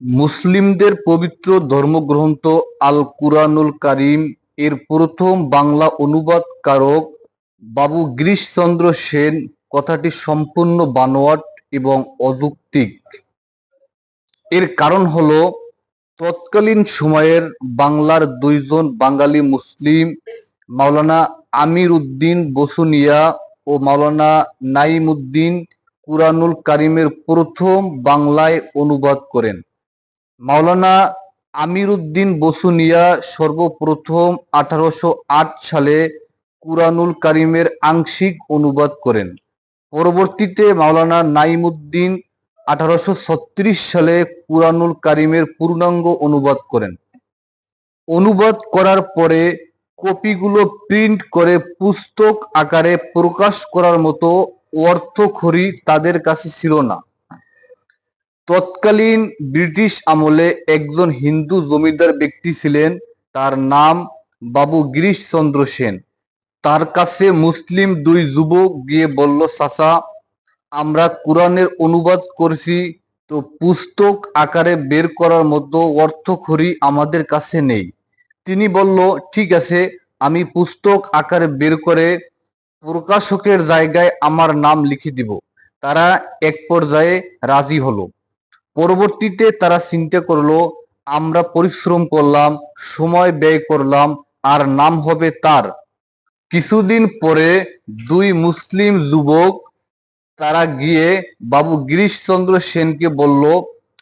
মুসলিমদের পবিত্র ধর্মগ্রন্থ আল কুরআনুল কারীম এর প্রথম বাংলা অনুবাদকারক বাবু গিরিশচন্দ্র সেন কথাটি সম্পূর্ণ বানোয়াট এবং অযৌক্তিক। এর কারণ হলো, তৎকালীন সময়ের বাংলার দুইজন বাঙালি মুসলিম, মাওলানা আমির উদ্দিন বসুনিয়া ও মাওলানা নাইম উদ্দিন কুরআনুল কারীমের প্রথম বাংলায় অনুবাদ করেন। মাওলানা আমির উদ্দিন বসুনিয়া সর্বপ্রথম আঠারোশো আট সালে কুরআনুল কারীমের আংশিক অনুবাদ করেন। পরবর্তীতে মাওলানা নাইম উদ্দিন আঠারোশো সালে কুরআনুল কারীমের পূর্ণাঙ্গ অনুবাদ করেন। অনুবাদ করার পরে কপিগুলো প্রিন্ট করে পুস্তক আকারে প্রকাশ করার মতো অর্থখড়ি তাদের কাছে ছিল না। তৎকালীন ব্রিটিশ আমলে একজন হিন্দু জমিদার ব্যক্তি ছিলেন, তার নাম বাবু গিরিশ চন্দ্র সেন। তার কাছে মুসলিম দুই যুবক গিয়ে বলল, চাচা, আমরা কোরআনের অনুবাদ করছি, তো পুস্তক আকারে বের করার মতো অর্থখড়ি আমাদের কাছে নেই। তিনি বলল, ঠিক আছে, আমি পুস্তক আকারে বের করে প্রকাশকের জায়গায় আমার নাম লিখে দিব। তারা এক পর্যায়ে রাজি হলো। পরবর্তীতে তারা চিন্তা করল, আমরা পরিশ্রম করলাম, সময় ব্যয় করলাম, আর নাম হবে তার। কিছুদিন পরে দুই মুসলিম যুবক তারা গিয়ে বাবু গিরিশচন্দ্র সেনকে বলল,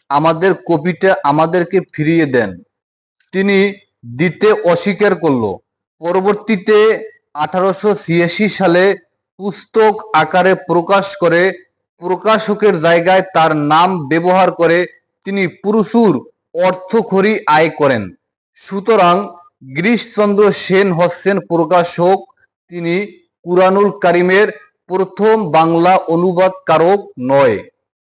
আমাদের কপিটা আমাদেরকে ফিরিয়ে দেন। তিনি দিতে অস্বীকার করল। পরবর্তীতে আঠারোশো ছিয়াশি সালে পুস্তক আকারে প্রকাশ করে প্রকাশকের জায়গায় তার নাম ব্যবহার করে তিনি প্রচুর অর্থখড়ি আয় করেন। সুতরাং গিরিশচন্দ্র সেন হচ্ছেন প্রকাশক, তিনি কুরআনুল কারিমের প্রথম বাংলা অনুবাদকারক নয়।